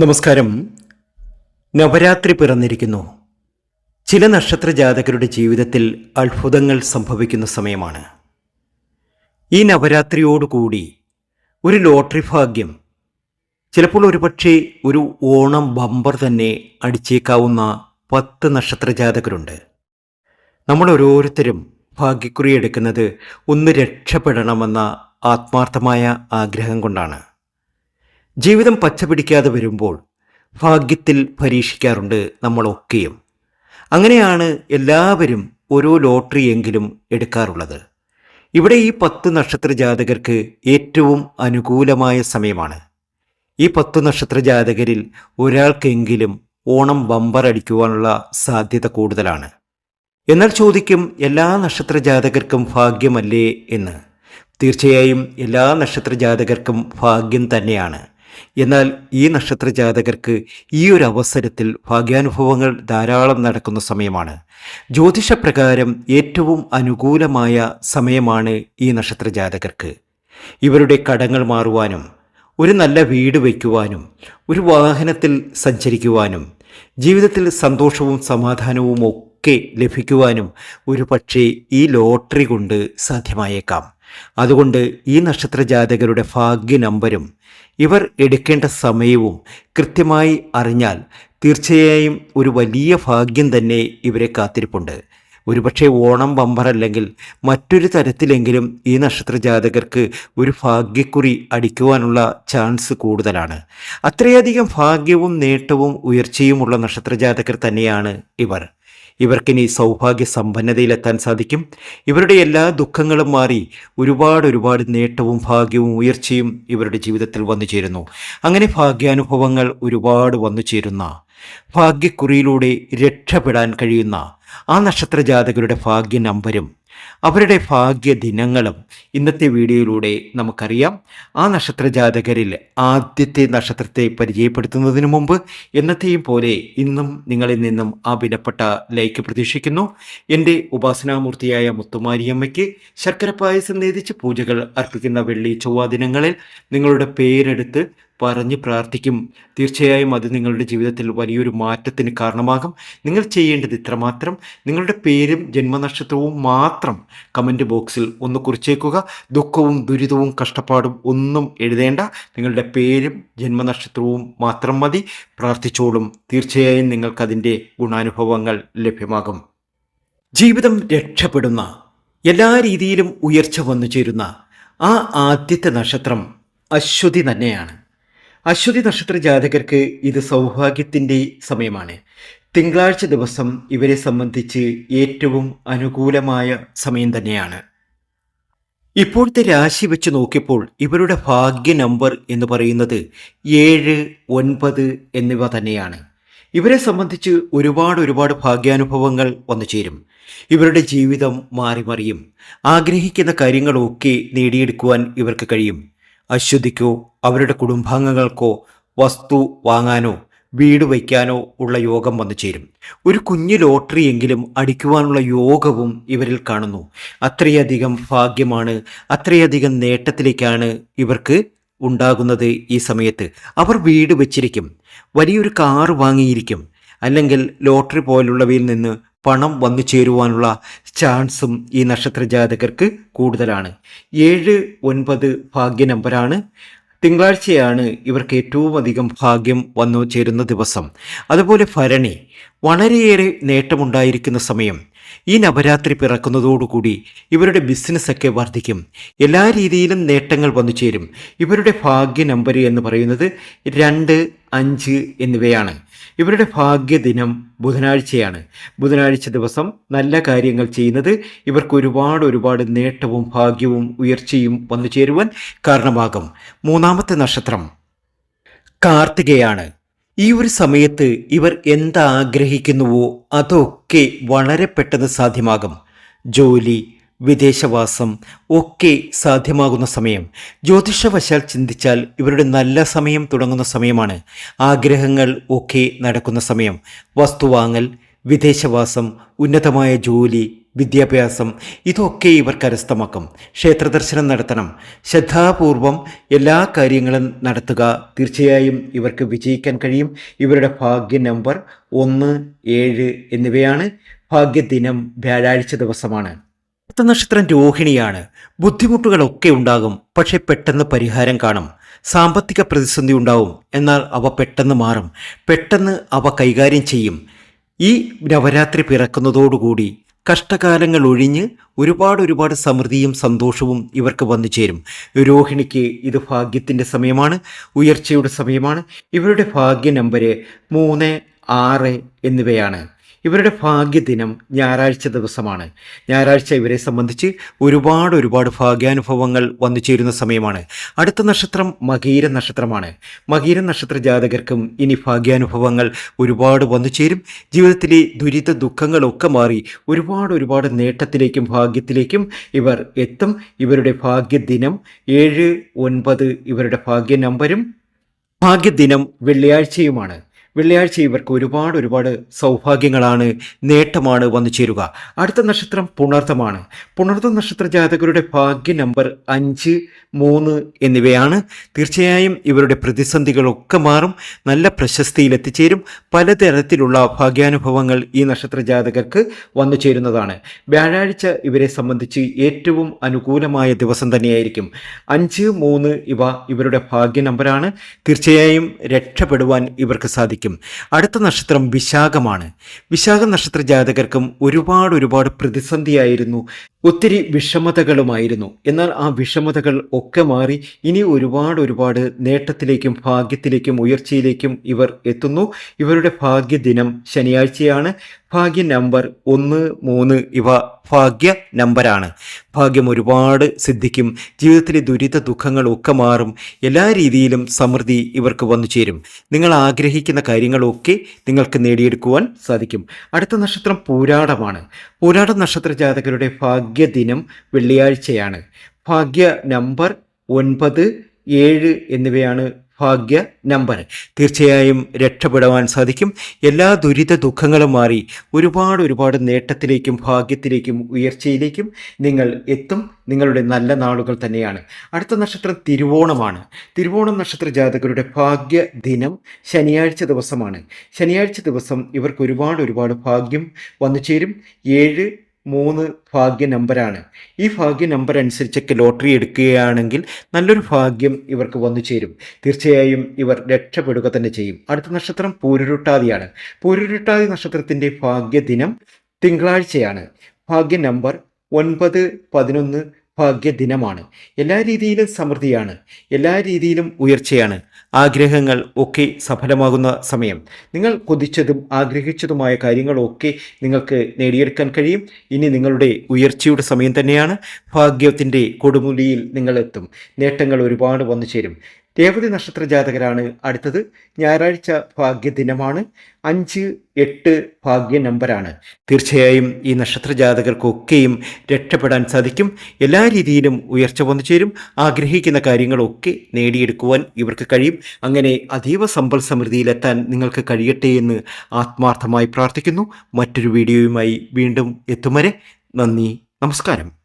നമസ്കാരം. നവരാത്രി പിറന്നിരിക്കുന്നു. ചില നക്ഷത്ര ജാതകരുടെ ജീവിതത്തിൽ അത്ഭുതങ്ങൾ സംഭവിക്കുന്ന സമയമാണ്. ഈ നവരാത്രിയോടുകൂടി ഒരു ലോട്ടറി ഭാഗ്യം ചിലപ്പോൾ ഒരുപക്ഷെ ഒരു ഓണം ബമ്പർ തന്നെ അടിച്ചേക്കാവുന്ന പത്ത് നക്ഷത്ര ജാതകരുണ്ട് നമ്മൾ ഓരോരുത്തരും ഭാഗ്യക്കുറി എടുക്കുന്നത് ഒന്ന് രക്ഷപ്പെടണമെന്ന ആത്മാർത്ഥമായ ആഗ്രഹം കൊണ്ടാണ്. ജീവിതം പച്ച പിടിക്കാതെ വരുമ്പോൾ ഭാഗ്യത്തിൽ പരീക്ഷിക്കാറുണ്ട് നമ്മളൊക്കെയും. അങ്ങനെയാണ് എല്ലാവരും ഓരോ ലോട്ടറിയെങ്കിലും എടുക്കാറുള്ളത്. ഇവിടെ ഈ പത്ത് നക്ഷത്ര ജാതകർക്ക് ഏറ്റവും അനുകൂലമായ സമയമാണ്. ഈ പത്ത് നക്ഷത്ര ജാതകരിൽ ഒരാൾക്കെങ്കിലും ഓണം ബമ്പർ അടിക്കുവാനുള്ള സാധ്യത കൂടുതലാണ്. എന്നാൽ ചോദിക്കും എല്ലാ നക്ഷത്ര ജാതകർക്കും ഭാഗ്യമല്ലേ എന്ന്? തീർച്ചയായും എല്ലാ നക്ഷത്ര ജാതകർക്കും ഭാഗ്യം തന്നെയാണ്. എന്നാൽ ഈ നക്ഷത്ര ജാതകർക്ക് ഈ ഒരു അവസരത്തിൽ ഭാഗ്യാനുഭവങ്ങൾ ധാരാളം നടക്കുന്ന സമയമാണ്. ജ്യോതിഷപ്രകാരം ഏറ്റവും അനുകൂലമായ സമയമാണ് ഈ നക്ഷത്ര ജാതകർക്ക് ഇവരുടെ കടങ്ങൾ മാറുവാനും ഒരു നല്ല വീട് വയ്ക്കുവാനും ഒരു വാഹനത്തിൽ സഞ്ചരിക്കുവാനും ജീവിതത്തിൽ സന്തോഷവും സമാധാനവും ഒക്കെ ലഭിക്കുവാനും ഒരു പക്ഷേ ഈ ലോട്ടറി കൊണ്ട് സാധ്യമായേക്കാം. അതുകൊണ്ട് ഈ നക്ഷത്ര ജാതകരുടെ ഭാഗ്യ നമ്പരും ഇവർ എടുക്കേണ്ട സമയവും കൃത്യമായി അറിഞ്ഞാൽ തീർച്ചയായും ഒരു വലിയ ഭാഗ്യം തന്നെ ഇവരെ കാത്തിരിപ്പുണ്ട്. ഒരുപക്ഷെ ഓണം ബമ്പർ അല്ലെങ്കിൽ മറ്റൊരു തരത്തിലെങ്കിലും ഈ നക്ഷത്ര ജാതകർക്ക് ഒരു ഭാഗ്യക്കുറി അടിക്കുവാനുള്ള ചാൻസ് കൂടുതലാണ്. അത്രയധികം ഭാഗ്യവും നേട്ടവും ഉയർച്ചയുമുള്ള നക്ഷത്ര ജാതകർ തന്നെയാണ് ഇവർ. ഇവർക്കിനി സൗഭാഗ്യ സമ്പന്നതയിലെത്താൻ സാധിക്കും. ഇവരുടെ എല്ലാ ദുഃഖങ്ങളും മാറി ഒരുപാട് ഒരുപാട് നേട്ടവും ഭാഗ്യവും ഉയർച്ചയും ഇവരുടെ ജീവിതത്തിൽ വന്നു ചേരുന്നു. അങ്ങനെ ഭാഗ്യാനുഭവങ്ങൾ ഒരുപാട് വന്നു ചേരുന്ന ഭാഗ്യക്കുറിയിലൂടെ രക്ഷപ്പെടാൻ കഴിയുന്ന ആ നക്ഷത്ര ജാതകരുടെ ഭാഗ്യ നമ്പരും അവരുടെ ഭാഗ്യദിനങ്ങളും ഇന്നത്തെ വീഡിയോയിലൂടെ നമുക്കറിയാം. ആ നക്ഷത്ര ജാതകരിൽ ആദ്യത്തെ നക്ഷത്രത്തെ പരിചയപ്പെടുത്തുന്നതിന് മുമ്പ് എന്നത്തെയും പോലെ ഇന്നും നിങ്ങളിൽ നിന്നും ആ വിലപ്പെട്ട ലൈക്ക് പ്രതീക്ഷിക്കുന്നു. എന്റെ ഉപാസനാമൂർത്തിയായ മുത്തുമാരിയമ്മയ്ക്ക് ശർക്കര പായസം നേതിച്ച് പൂജകൾ അർപ്പിക്കുന്ന വെള്ളി ചൊവ്വാ ദിനങ്ങളിൽ നിങ്ങളുടെ പേരെടുത്ത് പറഞ്ഞ് പ്രാർത്ഥിക്കും. തീർച്ചയായും അത് നിങ്ങളുടെ ജീവിതത്തിൽ വലിയൊരു മാറ്റത്തിന് കാരണമാകും. നിങ്ങൾ ചെയ്യേണ്ടത് ഇത്രമാത്രം. നിങ്ങളുടെ പേരും ജന്മനക്ഷത്രവും മാത്രം കമന്റ് ബോക്സിൽ ഒന്ന് കുറിച്ചേക്കുക. ദുഃഖവും ദുരിതവും കഷ്ടപ്പാടും ഒന്നും എഴുതേണ്ട. നിങ്ങളുടെ പേരും ജന്മനക്ഷത്രവും മാത്രം മതി. പ്രാർത്ഥിച്ചോളും. തീർച്ചയായും നിങ്ങൾക്കതിന്റെ ഗുണാനുഭവങ്ങൾ ലഭ്യമാകും. ജീവിതം രക്ഷപ്പെടുന്ന എല്ലാ രീതിയിലും ഉയർച്ച വന്നു ചേരുന്ന ആ ആദ്യത്തെ നക്ഷത്രം അശ്വതി തന്നെയാണ്. അശ്വതി നക്ഷത്ര ജാതകർക്ക് ഇത് സൗഭാഗ്യത്തിന്റെ സമയമാണ്. തിങ്കളാഴ്ച ദിവസം ഇവരെ സംബന്ധിച്ച് ഏറ്റവും അനുകൂലമായ സമയം തന്നെയാണ്. ഇപ്പോഴത്തെ രാശി വെച്ച് നോക്കിയപ്പോൾ ഇവരുടെ ഭാഗ്യ നമ്പർ എന്ന് പറയുന്നത് ഏഴ് ഒൻപത് എന്നിവ തന്നെയാണ്. ഇവരെ സംബന്ധിച്ച് ഒരുപാട് ഒരുപാട് ഭാഗ്യാനുഭവങ്ങൾ വന്നു ചേരും. ഇവരുടെ ജീവിതം മാറി മറിയും ആഗ്രഹിക്കുന്ന കാര്യങ്ങളൊക്കെ നേടിയെടുക്കുവാൻ ഇവർക്ക് കഴിയും. അശ്വതിക്കോ അവരുടെ കുടുംബാംഗങ്ങൾക്കോ വസ്തു വാങ്ങാനോ വീട് വയ്ക്കാനോ ഉള്ള യോഗം വന്നു ചേരും. ഒരു കുഞ്ഞു ലോട്ടറിയെങ്കിലും അടിക്കുവാനുള്ള യോഗവും ഇവരിൽ കാണുന്നു. അത്രയധികം ഭാഗ്യമാണ് അത്രയധികം നേട്ടത്തിലേക്കാണ് ഇവർക്ക് ഉണ്ടാകുന്നത് ഈ സമയത്ത്. അവർ വീട് വെച്ചിരിക്കും വലിയൊരു കാർ വാങ്ങിയിരിക്കും അല്ലെങ്കിൽ ലോട്ടറി പോലുള്ളവയിൽ നിന്ന് പണം വന്നു ചേരുവാനുള്ള ചാൻസും ഈ നക്ഷത്ര ജാതകർക്ക് കൂടുതലാണ്. ഏഴ് ഒൻപത് ഭാഗ്യ നമ്പറാണ് തിങ്കളാഴ്ചയാണ് ഇവർക്ക് ഏറ്റവും അധികം ഭാഗ്യം വന്നു ചേരുന്ന ദിവസം. അതുപോലെ ഭരണി വളരെയേറെ നേട്ടമുണ്ടായിരിക്കുന്ന സമയം. ഈ നവരാത്രി പിറക്കുന്നതോടുകൂടി ഇവരുടെ ബിസിനസ്സൊക്കെ വർദ്ധിക്കും. എല്ലാ രീതിയിലും നേട്ടങ്ങൾ വന്നു ചേരും. ഇവരുടെ ഭാഗ്യ നമ്പർ എന്ന് പറയുന്നത് രണ്ട് അഞ്ച് എന്നിവയാണ്. ഇവരുടെ ഭാഗ്യദിനം ബുധനാഴ്ചയാണ്. ബുധനാഴ്ച ദിവസം നല്ല കാര്യങ്ങൾ ചെയ്യുന്നത് ഇവർക്ക് ഒരുപാട് ഒരുപാട് നേട്ടവും ഭാഗ്യവും ഉയർച്ചയും വന്നു ചേരുവാൻ കാരണമാകും. മൂന്നാമത്തെ നക്ഷത്രം കാർത്തികയാണ്. ഈ ഒരു സമയത്ത് ഇവർ എന്താഗ്രഹിക്കുന്നുവോ അതൊക്കെ വളരെ പെട്ടെന്ന് സാധ്യമാകും. ജോലി വിദേശവാസം ഒക്കെ സാധ്യമാകുന്ന സമയം. ജ്യോതിഷവശാൽ ചിന്തിച്ചാൽ ഇവരുടെ നല്ല സമയം തുടങ്ങുന്ന സമയമാണ്. ആഗ്രഹങ്ങൾ ഒക്കെ നടക്കുന്ന സമയം. വസ്തുവാങ്ങൽ വിദേശവാസം ഉന്നതമായ ജോലി വിദ്യാഭ്യാസം ഇതൊക്കെ ഇവർ കരസ്ഥമാക്കും. ക്ഷേത്രദർശനം നടത്തണം. ശ്രദ്ധാപൂർവം എല്ലാ കാര്യങ്ങളും നടത്തുക തീർച്ചയായും ഇവർക്ക് വിജയിക്കാൻ കഴിയും. ഇവരുടെ ഭാഗ്യ നമ്പർ ഒന്ന് ഏഴ് എന്നിവയാണ്. ഭാഗ്യദിനം വ്യാഴാഴ്ച ദിവസമാണ്. നക്ഷത്രം രോഹിണിയാണ്. ബുദ്ധിമുട്ടുകളൊക്കെ ഉണ്ടാകും. പക്ഷെ പെട്ടെന്ന് പരിഹാരം കാണും. സാമ്പത്തിക പ്രതിസന്ധി ഉണ്ടാവും. എന്നാൽ അവ പെട്ടെന്ന് മാറും. പെട്ടെന്ന് അവ കൈകാര്യം ചെയ്യും. ഈ നവരാത്രി പിറക്കുന്നതോടുകൂടി കഷ്ടകാലങ്ങൾ ഒഴിഞ്ഞ് ഒരുപാട് ഒരുപാട് സമൃദ്ധിയും സന്തോഷവും ഇവർക്ക് വന്നു ചേരും. രോഹിണിക്ക് ഇത് ഭാഗ്യത്തിന്റെ സമയമാണ്. ഉയർച്ചയുടെ സമയമാണ്. ഇവരുടെ ഭാഗ്യ നമ്പര് മൂന്ന് ആറ് എന്നിവയാണ്. ഇവരുടെ ഭാഗ്യദിനം ഞായറാഴ്ച ദിവസമാണ്. ഞായറാഴ്ച ഇവരെ സംബന്ധിച്ച് ഒരുപാട് ഒരുപാട് ഭാഗ്യാനുഭവങ്ങൾ വന്നു ചേരുന്ന സമയമാണ്. അടുത്ത നക്ഷത്രം മകീര നക്ഷത്രമാണ്. മകീര നക്ഷത്ര ജാതകർക്കും ഇനി ഭാഗ്യാനുഭവങ്ങൾ ഒരുപാട് വന്നു ചേരും. ജീവിതത്തിലെ ദുരിത ദുഃഖങ്ങളൊക്കെ മാറി ഒരുപാട് ഒരുപാട് നേട്ടത്തിലേക്കും ഭാഗ്യത്തിലേക്കും ഇവർ എത്തും. ഇവരുടെ ഭാഗ്യദിനം ഏഴ് ഒൻപത് ഇവരുടെ ഭാഗ്യ നമ്പരും ഭാഗ്യദിനം വെള്ളിയാഴ്ചയുമാണ്. വെള്ളിയാഴ്ച ഇവർക്ക് ഒരുപാട് ഒരുപാട് സൗഭാഗ്യങ്ങളാണ് നേട്ടമാണ് വന്നു ചേരുക. അടുത്ത നക്ഷത്രം പുണർത്തമാണ്. പുണർത്ത നക്ഷത്ര ജാതകരുടെ ഭാഗ്യ നമ്പർ അഞ്ച് മൂന്ന് എന്നിവയാണ്. തീർച്ചയായും ഇവരുടെ പ്രതിസന്ധികളൊക്കെ മാറും നല്ല പ്രശസ്തിയിൽ എത്തിച്ചേരും. പലതരത്തിലുള്ള ഭാഗ്യാനുഭവങ്ങൾ ഈ നക്ഷത്ര ജാതകർക്ക് വന്നു ചേരുന്നതാണ്. വ്യാഴാഴ്ച ഇവരെ സംബന്ധിച്ച് ഏറ്റവും അനുകൂലമായ ദിവസം തന്നെയായിരിക്കും. അഞ്ച് മൂന്ന് ഇവ ഇവരുടെ ഭാഗ്യ നമ്പറാണ്. തീർച്ചയായും രക്ഷപ്പെടുവാൻ ഇവർക്ക് സാധിക്കും. അടുത്ത നക്ഷത്രം വിശാഖമാണ്. വിശാഖ നക്ഷത്ര ജാതകർക്കും ഒരുപാട് ഒരുപാട് പ്രതിസന്ധിയായിരുന്നു. ഒത്തിരി വിഷമതകളുമായിരുന്നു. എന്നാൽ ആ വിഷമതകൾ ഒക്കെ മാറി ഇനി ഒരുപാട് ഒരുപാട് നേട്ടത്തിലേക്കും ഭാഗ്യത്തിലേക്കും ഉയർച്ചയിലേക്കും ഇവർ എത്തുന്നു. ഇവരുടെ ഭാഗ്യദിനം ശനിയാഴ്ചയാണ്. ഭാഗ്യ നമ്പർ ഒന്ന് മൂന്ന് ഇവ ഭാഗ്യ നമ്പറാണ് ഭാഗ്യം ഒരുപാട് സിദ്ധിക്കും. ജീവിതത്തിലെ ദുരിത ദുഃഖങ്ങളൊക്കെ മാറും. എല്ലാ രീതിയിലും സമൃദ്ധി ഇവർക്ക് വന്നു ചേരും. നിങ്ങൾ ആഗ്രഹിക്കുന്ന കാര്യങ്ങളൊക്കെ നിങ്ങൾക്ക് നേടിയെടുക്കുവാൻ സാധിക്കും. അടുത്ത നക്ഷത്രം പൂരാടമാണ്. പൂരാട നക്ഷത്ര ജാതകരുടെ ഭാഗ്യദിനം വെള്ളിയാഴ്ചയാണ്. ഭാഗ്യ നമ്പർ ഒൻപത് ഏഴ് എന്നിവയാണ് ഭാഗ്യ നമ്പർ. തീർച്ചയായും രക്ഷപ്പെടുവാൻ സാധിക്കും. എല്ലാ ദുരിത ദുഃഖങ്ങളും മാറി ഒരുപാട് ഒരുപാട് നേട്ടത്തിലേക്കും ഭാഗ്യത്തിലേക്കും ഉയർച്ചയിലേക്കും നിങ്ങൾ എത്തും. നിങ്ങളുടെ നല്ല നാളുകൾ തന്നെയാണ്. അടുത്ത നക്ഷത്രം തിരുവോണമാണ്. തിരുവോണം നക്ഷത്ര ജാതകരുടെ ഭാഗ്യ ദിനം ശനിയാഴ്ച ദിവസമാണ്. ശനിയാഴ്ച ദിവസം ഇവർക്ക് ഒരുപാട് ഒരുപാട് ഭാഗ്യം വന്നു ചേരും ഏഴ് മൂന്ന് ഭാഗ്യ നമ്പറാണ് ഈ ഭാഗ്യ നമ്പർ അനുസരിച്ചൊക്കെ ലോട്ടറി എടുക്കുകയാണെങ്കിൽ നല്ലൊരു ഭാഗ്യം ഇവർക്ക് വന്നു ചേരും. തീർച്ചയായും ഇവർ രക്ഷപ്പെടുക തന്നെ ചെയ്യും. അടുത്ത നക്ഷത്രം പൂരുരുട്ടാതിയാണ്. പൂരുരുട്ടാതി നക്ഷത്രത്തിന്റെ ഭാഗ്യദിനം തിങ്കളാഴ്ചയാണ്. ഭാഗ്യ നമ്പർ ഒൻപത് പതിനൊന്ന് ഭാഗ്യദിനമാണ് എല്ലാ രീതിയിലും സമൃദ്ധിയാണ്. എല്ലാ രീതിയിലും ഉയർച്ചയാണ്. ആഗ്രഹങ്ങൾ ഒക്കെ സഫലമാകുന്ന സമയം. നിങ്ങൾ കൊതിച്ചതും ആഗ്രഹിച്ചതുമായ കാര്യങ്ങളൊക്കെ നിങ്ങൾക്ക് നേടിയെടുക്കാൻ കഴിയും. ഇനി നിങ്ങളുടെ ഉയർച്ചയുടെ സമയം തന്നെയാണ്. ഭാഗ്യത്തിന്റെ കൊടുമുടിയിൽ നിങ്ങളെത്തും. നേട്ടങ്ങൾ ഒരുപാട് വന്നു ചേരും രേവതി നക്ഷത്ര ജാതകരാണ് അടുത്തത്. ഞായറാഴ്ച ഭാഗ്യദിനമാണ്. അഞ്ച് എട്ട് ഭാഗ്യ നമ്പറാണ് തീർച്ചയായും ഈ നക്ഷത്ര ജാതകർക്കൊക്കെയും രക്ഷപ്പെടാൻ സാധിക്കും. എല്ലാ രീതിയിലും ഉയർച്ച വന്നു ചേരും. ആഗ്രഹിക്കുന്ന കാര്യങ്ങളൊക്കെ നേടിയെടുക്കുവാൻ ഇവർക്ക് കഴിയും. അങ്ങനെ അതീവ സമ്പൽ സമൃദ്ധിയിലെത്താൻ നിങ്ങൾക്ക് കഴിയട്ടെ എന്ന് ആത്മാർത്ഥമായി പ്രാർത്ഥിക്കുന്നു. മറ്റൊരു വീഡിയോയുമായി വീണ്ടും എത്തും വരെ നന്ദി. നമസ്കാരം.